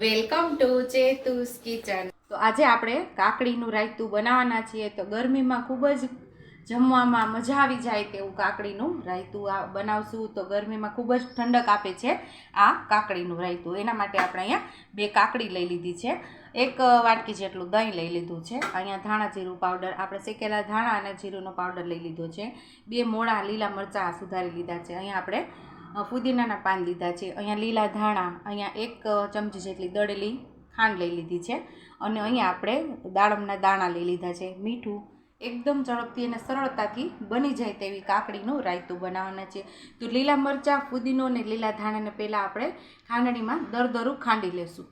Welcome to ચેતુસ kitchen. તો આજે આપણે કાકડીનું રાયતું બનાવવાના છીએ તો ગરમીમાં ખૂબ જ જમવામાં મજા આવી જાય તેવું કાકડીનું રાયતું આ બનાવશું તો ગરમીમાં ખૂબ જ ઠંડક આપે છે આ કાકડીનું રાયતું. એના માટે આપણે અહીંયા બે કાકડી લઈ લીધી છે. એક વાટકી જેટલું દહીં લઈ લીધું છે. અહીંયા ધાણા જીરું પાવડર, આપણે શેકેલા ધાણા અને જીરુંનો પાવડર લઈ લીધો છે. બે મોળા લીલા મરચાં સુધારી લીધા છે. અહીંયા આપણે ફુદીનાના પાન લીધા છે. અહીંયા લીલા ધાણા, અહીંયા એક ચમચી જેટલી દળેલી ખાંડ લઈ લીધી છે અને અહીંયા આપણે દાડમના દાણા લઈ લીધા છે. મીઠું એકદમ ઝડપથી અને સરળતાથી બની જાય તેવી કાકડીનું રાયતું બનાવવાના છે. તો લીલા મરચાં, ફુદીનો અને લીલા ધાણાને પહેલાં આપણે ખાંડણીમાં દરદરું ખાંડી લેશું.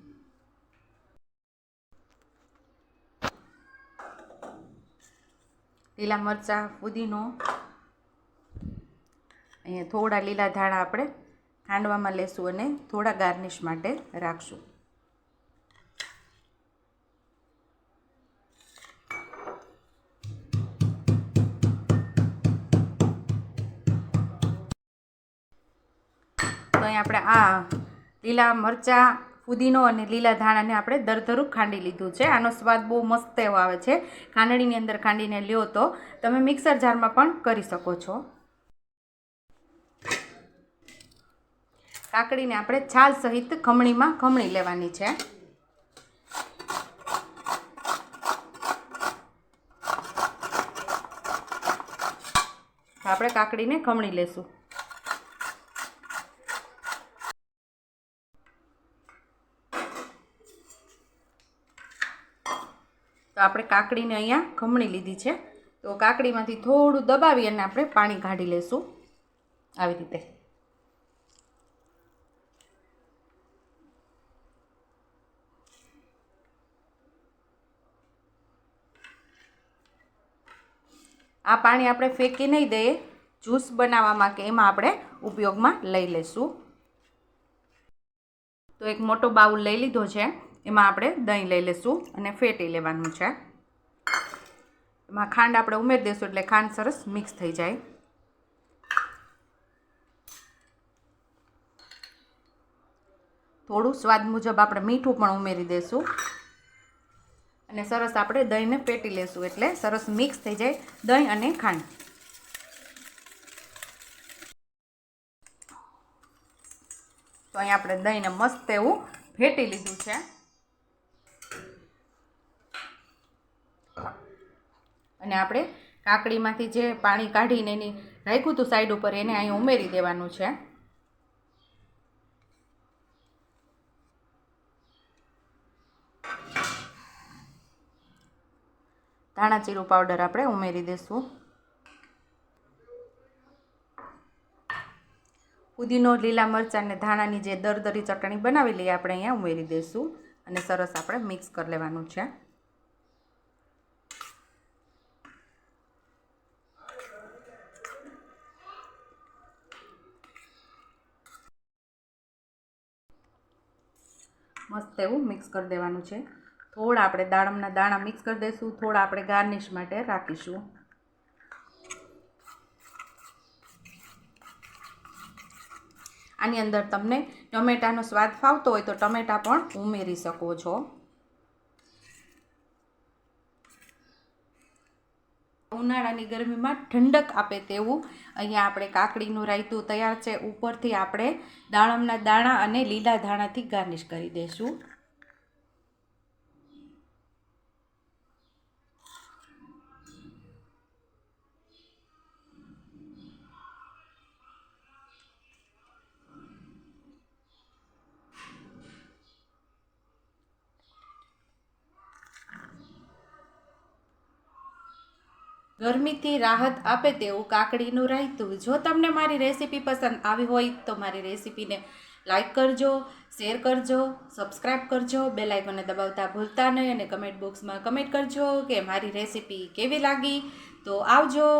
લીલા મરચાં, ફુદીનો અહીંયા થોડા લીલા ધાણા આપણે ખાંડવામાં લેશું અને થોડા ગાર્નિશ માટે રાખશું. તો અહીં આપણે આ લીલા મરચાં, ફુદીનો અને લીલા ધાણાને આપણે દરધરું ખાંડી લીધું છે. આનો સ્વાદ બહુ મસ્ત એવો આવે છે. ખાંડણીની અંદર ખાંડીને લ્યો તો તમે મિક્સર જારમાં પણ કરી શકો છો. કાકડીને આપણે છાલ સહિત ખમણીમાં ખમણી લેવાની છે. આપણે કાકડીને ખમણી લેશું. તો આપણે કાકડીને અહીંયા ખમણી લીધી છે. તો કાકડીમાંથી થોડું દબાવી અને આપણે પાણી કાઢી લેશું. આવી રીતે. આ પાણી આપણે ફેંકી નહીં દઈએ. જ્યુસ બનાવવામાં કે એમાં આપણે ઉપયોગમાં લઈ લઈશું તો એક મોટો બાઉલ લઈ લીધો છે. એમાં આપણે દહીં લઈ લઈશું અને ફેટી લેવાનું છે. એમાં ખાંડ આપણે ઉમેરી દઈશું એટલે ખાંડ સરસ મિક્સ થઈ જાય. થોડું સ્વાદ મુજબ આપણે મીઠું પણ ઉમેરી દઈશું અને સરસ આપણે દહીંને પેટી લેશું એટલે સરસ મિક્સ થઈ જાય દહીં અને ખાંડ. તો અહીં આપણે દહીંને મસ્ત એવું ફેટી લીધું છે. અને આપણે કાકડીમાંથી જે પાણી કાઢીને એની રાખ્યું હતું સાઈડ ઉપર એને અહીં ઉમેરી દેવાનું છે. ધાણા જીરું પાવડર આપણે ઉમેરી દઈશું પુદીનો, લીલા મરચાં અને ધાણાની જે દરદરી ચટણી બનાવેલી આપણે અહીંયા ઉમેરી દઈશું અને સરસ આપણે મિક્સ કરી લેવાનું છે. મસ્ત એવું મિક્સ કરી દેવાનું છે. થોડા આપણે દાડમના દાણા મિક્સ કરી દઈશું, થોડા આપણે ગાર્નિશ માટે રાખીશું. આની અંદર તમને ટમેટાનો સ્વાદ ફાવતો હોય તો ટમેટા પણ ઉમેરી શકો છો. ઉનાળાની ગરમીમાં ઠંડક આપે તેવું. અહીંયા આપણે કાકડીનું રાયતું તૈયાર છે. ઉપરથી આપણે દાણમના દાણા અને લીલા ધાણાથી ગાર્નિશ કરી દઈશું. ગરમીથી રાહત આપે તેવું કાકડીનું રાયતું. જો તમને મારી રેસીપી પસંદ આવી હોય તો મારી રેસીપીને લાઈક કરજો, શેર કરજો સબસ્ક્રાઈબ કરજો બે લાઇકોને દબાવતા ભૂલતા નહીં અને કમેન્ટ બોક્સમાં કમેન્ટ કરજો કે મારી રેસીપી કેવી લાગી. તો આવજો.